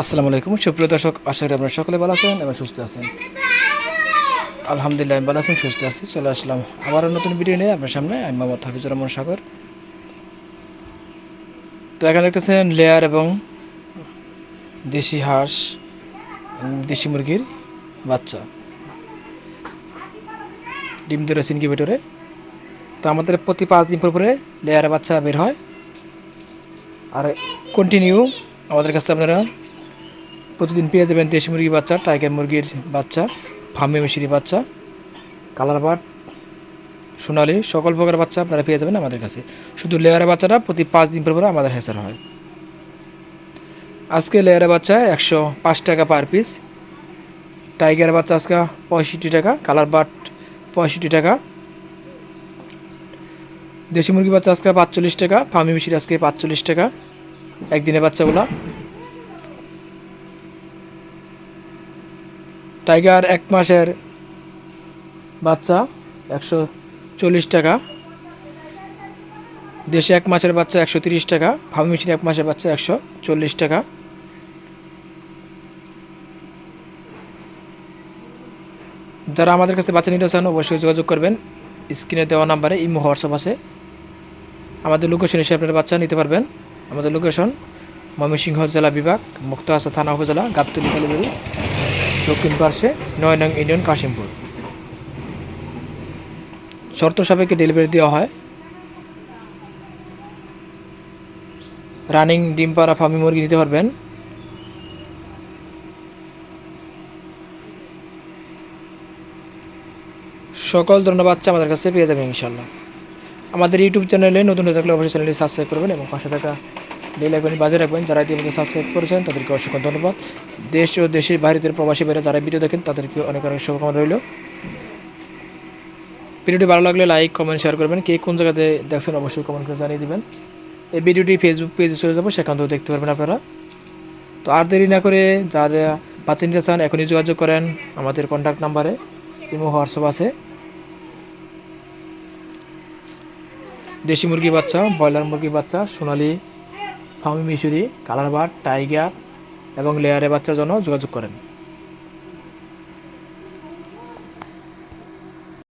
আসসালামু আলাইকুম। সুপ্রিয় দর্শক, আশা করি আপনারা সকলে ভালো আছেন এবং সুস্থ আছেন। আলহামদুলিল্লাহ আমি ভালো আছেন, সুস্থ আছি। চলে আসলাম আবারও নতুন ভিডিও নিয়ে আপনার সামনে। আমি মোহাম্মদ হাফিজুর রহমান সাগর। তো এখানে দেখতেছেন লেয়ার এবং দেশি হাঁস, দেশি মুরগির বাচ্চা। ডিম ধরে ইনকিউবেটরে। তো আমাদের প্রতি পাঁচ দিন পর পরে লেয়ারের বাচ্চা বের হয়। আর কন্টিনিউ আমাদের কাছে আপনারা প্রতিদিন পেয়ে যাবেন দেশি মুরগির বাচ্চা, টাইগার মুরগির বাচ্চা ফার্মে মিশিরি বাচ্চা, কালার বাট সোনালি, সকল প্রকার বাচ্চা আপনারা পেয়ে যাবেন আমাদের কাছে। শুধু লেয়ারের বাচ্চাটা প্রতি পাঁচ দিন পর পরে আমাদের হেসার হয়। আজকে লেয়ারের বাচ্চা একশো পাঁচ টাকা পার পিস। টাইগার বাচ্চা আজকে পঁয়ষট্টি টাকা, কালার বাট পঁয়ষট্টি টাকা। দেশি মুরগি বাচ্চা আজকে পাঁচচল্লিশ টাকা ফার্মি মিশির আজকে পাঁচচল্লিশ টাকা। একদিনের বাচ্চাগুলা টাইগার এক মাসের বাচ্চা, একশো চল্লিশ টাকা। দেশে এক মাসের বাচ্চা একশো তিরিশ টাকা, ফার্মি মিশির এক মাসের বাচ্চা একশো চল্লিশ টাকা। যারা আমাদের কাছে বাচ্চা নিতে চান, অবশ্যই যোগাযোগ করবেন। স্ক্রিনে দেওয়া নাম্বারে ইমো, হোয়াটসঅ্যাপ আছে। আমাদের লোকেশন এসে আপনারা বাচ্চা নিতে পারবেন। আমাদের লোকেশন ময়মনসিংহ জেলা বিভাগ মুক্ত মুক্তাহাসা থানা উপজেলা, গাবতলি, কালীবাড়ি। দক্ষিণ পার্শ্বে নয় নং ইউনিয়ন কাশিমপুর। শর্ত সাপেক্ষে ডেলিভারি দেওয়া হয়। রানিং ডিম পাড়া ফার্মি মুরগি নিতে পারবেন। সকল ধরনের বাচ্চা আমাদের কাছে পেয়ে যাবেন ইনশাল্লাহ আমাদের ইউটিউব চ্যানেলে নতুন থাকলে অবশ্যই চ্যানেলটি সাবস্ক্রাইব করবেন এবং পাশে থাকা বেল আইকনটি বাজে রাখবেন যারা ইতিমধ্যে সাবস্ক্রাইব করেছেন, তাদেরকে অসংখ্য ধন্যবাদ। দেশ ও দেশের বাইরের প্রবাসী বাইরে যারা ভিডিও দেখেন তাদেরকে অনেক অনেক শুভকামনা রইল। ভিডিওটি ভালো লাগলে লাইক কমেন্ট শেয়ার করবেন। কে কোন জায়গাতে দেখছেন, অবশ্যই কমেন্ট করে জানিয়ে দেবেন। এই ভিডিওটি ফেসবুক পেজে চলে যাব, সেখান থেকেও দেখতে পারবেন আপনারা। তো আর দেরি না করে যারা বাচ্চা নিতে চান, এখনই যোগাযোগ করেন আমাদের কন্ট্যাক্ট নাম্বারে ইমো, হোয়াটসঅ্যাপ আছে। দেশি মুরগি বাচ্চা, ব্রয়লার মুরগি বাচ্চা, সোনালি ফার্মি মিশুরি কালারবার টাইগার এবং লেয়ারে বাচ্চার জন্য যোগাযোগ করেন।